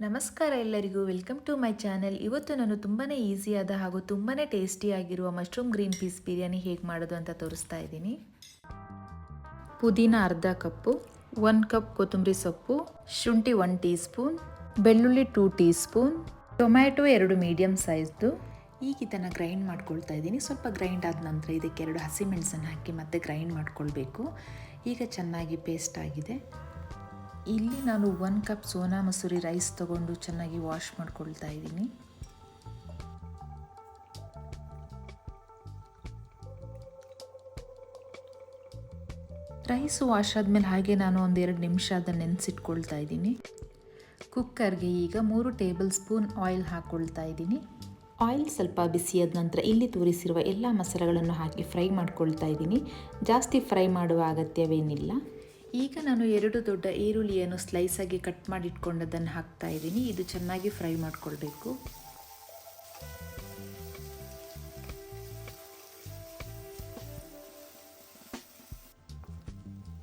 ನಮಸ್ಕಾರ ಎಲ್ಲರಿಗೂ. Welcome to my channel ಇವತ್ತು ನಾನು ತುಂಬಾ ಈಸಿಯಾದ ಹಾಗೂ ತುಂಬಾ ಟೇಸ್ಟಿಯಾಗಿರುವ ಮಶ್ರೂಮ್ ಗ್ರೀನ್ ಪೀಸ್ ಬಿರಿಯಾನಿ ಹೇಗೆ ಮಾಡೋದು ಅಂತ ತೋರಿಸ್ತಾ ಇದ್ದೀನಿ. ಪುದೀನ ಅರ್ಧ ಕಪ್ಪು ಒನ್ ಕಪ್ ಕೊತ್ತಂಬರಿ ಸೊಪ್ಪು, ಶುಂಠಿ ಒನ್ ಟೀ ಸ್ಪೂನ್ ಬೆಳ್ಳುಳ್ಳಿ ಟೂ ಟೀ ಸ್ಪೂನ್ ಟೊಮ್ಯಾಟೊ ಎರಡು ಮೀಡಿಯಮ್ ಸೈಜ್ದು ಈಗ ಇದನ್ನು ಗ್ರೈಂಡ್ ಮಾಡ್ಕೊಳ್ತಾ ಇದ್ದೀನಿ. ಸ್ವಲ್ಪ ಗ್ರೈಂಡ್ ಆದ ನಂತರ ಇದಕ್ಕೆ ಎರಡು ಹಸಿಮೆಣಸನ್ನು ಹಾಕಿ ಮತ್ತೆ ಗ್ರೈಂಡ್ ಮಾಡ್ಕೊಳ್ಬೇಕು. ಈಗ ಚೆನ್ನಾಗಿ ಪೇಸ್ಟ್ ಆಗಿದೆ. ಇಲ್ಲಿ ನಾನು one cup Sona Masuri rice ತಗೊಂಡು ಚೆನ್ನಾಗಿ ವಾಶ್ ಮಾಡ್ಕೊಳ್ತಾ ಇದ್ದೀನಿ. ರೈಸ್ ವಾಶ್ ಆದಮೇಲೆ ಹಾಗೆ ನಾನು ಒಂದೆರಡು ನಿಮಿಷ ಅದನ್ನು ನೆನೆಸಿಟ್ಕೊಳ್ತಾ ಇದ್ದೀನಿ. ಕುಕ್ಕರ್ಗೆ ಈಗ ಮೂರು ಟೇಬಲ್ ಸ್ಪೂನ್ ಆಯಿಲ್ ಹಾಕ್ಕೊಳ್ತಾ ಇದ್ದೀನಿ. ಆಯಿಲ್ ಸ್ವಲ್ಪ ಬಿಸಿಯಾದ ನಂತರ ಇಲ್ಲಿ ತೋರಿಸಿರುವ ಎಲ್ಲ ಮಸಾಲೆಗಳನ್ನು ಹಾಕಿ ಫ್ರೈ ಮಾಡ್ಕೊಳ್ತಾ ಇದ್ದೀನಿ. ಜಾಸ್ತಿ ಫ್ರೈ ಮಾಡುವ ಅಗತ್ಯವೇನಿಲ್ಲ. ಈಗ ನಾನು ಎರಡು ದೊಡ್ಡ ಈರುಳ್ಳಿಯನ್ನು ಸ್ಲೈಸಾಗಿ ಕಟ್ ಮಾಡಿ ಇಟ್ಕೊಂಡದನ್ನು ಹಾಕ್ತಾ ಇದ್ದೀನಿ. ಇದು ಚೆನ್ನಾಗಿ ಫ್ರೈ ಮಾಡಿಕೊಳ್ಬೇಕು.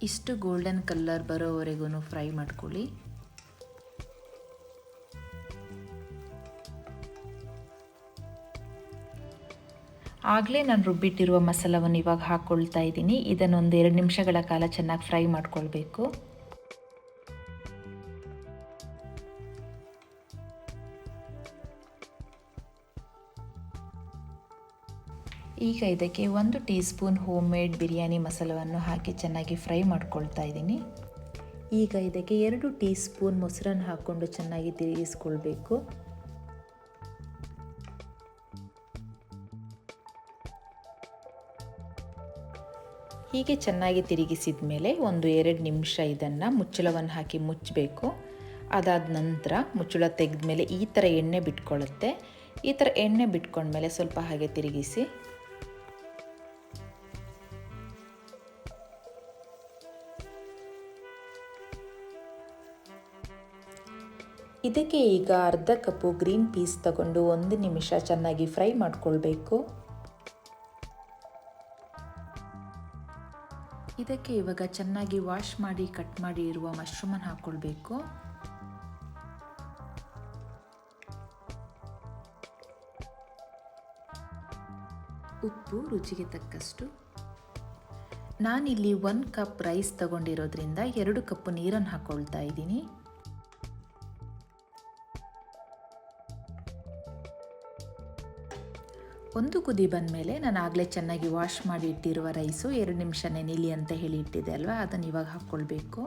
ಇಷ್ಟು ಗೋಲ್ಡನ್ ಕಲರ್ ಬರೋವರೆಗೂ ಫ್ರೈ ಮಾಡ್ಕೊಳ್ಳಿ. ಆಗಲೇ ನಾನು ರುಬ್ಬಿಟ್ಟಿರುವ ಮಸಾಲವನ್ನು ಇವಾಗ ಹಾಕ್ಕೊಳ್ತಾ ಇದ್ದೀನಿ. ಇದನ್ನೊಂದು ಎರಡು ನಿಮಿಷಗಳ ಕಾಲ ಚೆನ್ನಾಗಿ ಫ್ರೈ ಮಾಡ್ಕೊಳ್ಬೇಕು. ಈಗ ಇದಕ್ಕೆ ಒಂದು teaspoon home made biryani ಮಸಾಲವನ್ನು ಹಾಕಿ ಚೆನ್ನಾಗಿ ಫ್ರೈ ಮಾಡ್ಕೊಳ್ತಾ ಇದ್ದೀನಿ. ಈಗ ಇದಕ್ಕೆ ಎರಡು ಟೀ ಸ್ಪೂನ್ ಮೊಸರನ್ನು ಹಾಕ್ಕೊಂಡು ಚೆನ್ನಾಗಿ ತಿರುಗಿಸ್ಕೊಳ್ಬೇಕು. ಹೀಗೆ ಚೆನ್ನಾಗಿ ತಿರುಗಿಸಿದ ಮೇಲೆ ಒಂದು ಎರಡು ನಿಮಿಷ ಇದನ್ನು ಮುಚ್ಚಳವನ್ನು ಹಾಕಿ ಮುಚ್ಚಬೇಕು. ಅದಾದ ನಂತರ ಮುಚ್ಚಳ ತೆಗೆದ ಮೇಲೆ ಈ ಥರ ಎಣ್ಣೆ ಬಿಟ್ಕೊಳ್ಳುತ್ತೆ. ಈ ಥರ ಎಣ್ಣೆ ಬಿಟ್ಕೊಂಡ್ಮೇಲೆ ಸ್ವಲ್ಪ ಹಾಗೆ ತಿರುಗಿಸಿ. ಇದಕ್ಕೆ ಈಗ ಅರ್ಧ ಕಪ್ಪು ಗ್ರೀನ್ ಪೀಸ್ ತಗೊಂಡು ಒಂದು ನಿಮಿಷ ಚೆನ್ನಾಗಿ ಫ್ರೈ ಮಾಡ್ಕೊಳ್ಬೇಕು. ಇದಕ್ಕೆ ಇವಾಗ ಚೆನ್ನಾಗಿ ವಾಶ್ ಮಾಡಿ, ಕಟ್ ಮಾಡಿ ಇರುವ ಮಶ್ರೂಮನ್ನು ಹಾಕ್ಕೊಳ್ಬೇಕು. ಉಪ್ಪು ರುಚಿಗೆ ತಕ್ಕಷ್ಟು. ನಾನಿಲ್ಲಿ ಒನ್ ಕಪ್ ರೈಸ್ ತಗೊಂಡಿರೋದ್ರಿಂದ ಎರಡು ಕಪ್ ನೀರನ್ನು ಹಾಕ್ಕೊಳ್ತಾ ಇದ್ದೀನಿ. ಒಂದು ಕುದಿ ಬಂದಮೇಲೆ ನಾನು ಆಗಲೇ ಚೆನ್ನಾಗಿ ವಾಶ್ ಮಾಡಿ ಇಟ್ಟಿರುವ ರೈಸು ಎರಡು ನಿಮಿಷ ನೆನಿಲಿ ಅಂತ ಹೇಳಿ ಇಟ್ಟಿದೆ ಅಲ್ವಾ? ಅದನ್ನು ಇವಾಗ ಹಾಕ್ಕೊಳ್ಬೇಕು.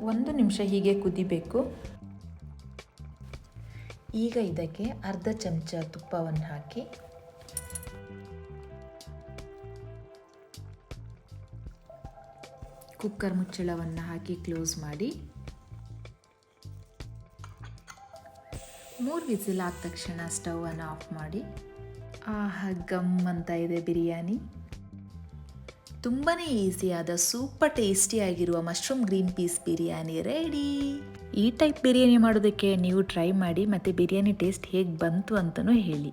ಒಂದು ನಿಮಿಷ ಹೀಗೆ ಕುದಿಬೇಕು. ಈಗ ಇದಕ್ಕೆ ಅರ್ಧ ಚಮಚ ತುಪ್ಪವನ್ನು ಹಾಕಿ. ಕುಕ್ಕರ್ ಮುಚ್ಚಳವನ್ನು ಹಾಕಿ ಕ್ಲೋಸ್ ಮಾಡಿ. ಮೂರು ವಿಸಿಲ್ ಆದ ತಕ್ಷಣ ಸ್ಟವನ್ನು ಆಫ್ ಮಾಡಿ. ಆಹ ಗಮ್ ಅಂತ ಇದೆ ಬಿರಿಯಾನಿ. ತುಂಬಾ ಈಸಿಯಾದ super ಟೇಸ್ಟಿಯಾಗಿರುವ mushroom green peas biryani ready. ಈ ಟೈಪ್ ಬಿರಿಯಾನಿ ಮಾಡೋದಕ್ಕೆ ನೀವು ಟ್ರೈ ಮಾಡಿ, ಮತ್ತು ಬಿರಿಯಾನಿ ಟೇಸ್ಟ್ ಹೇಗೆ ಬಂತು ಅಂತಲೂ ಹೇಳಿ.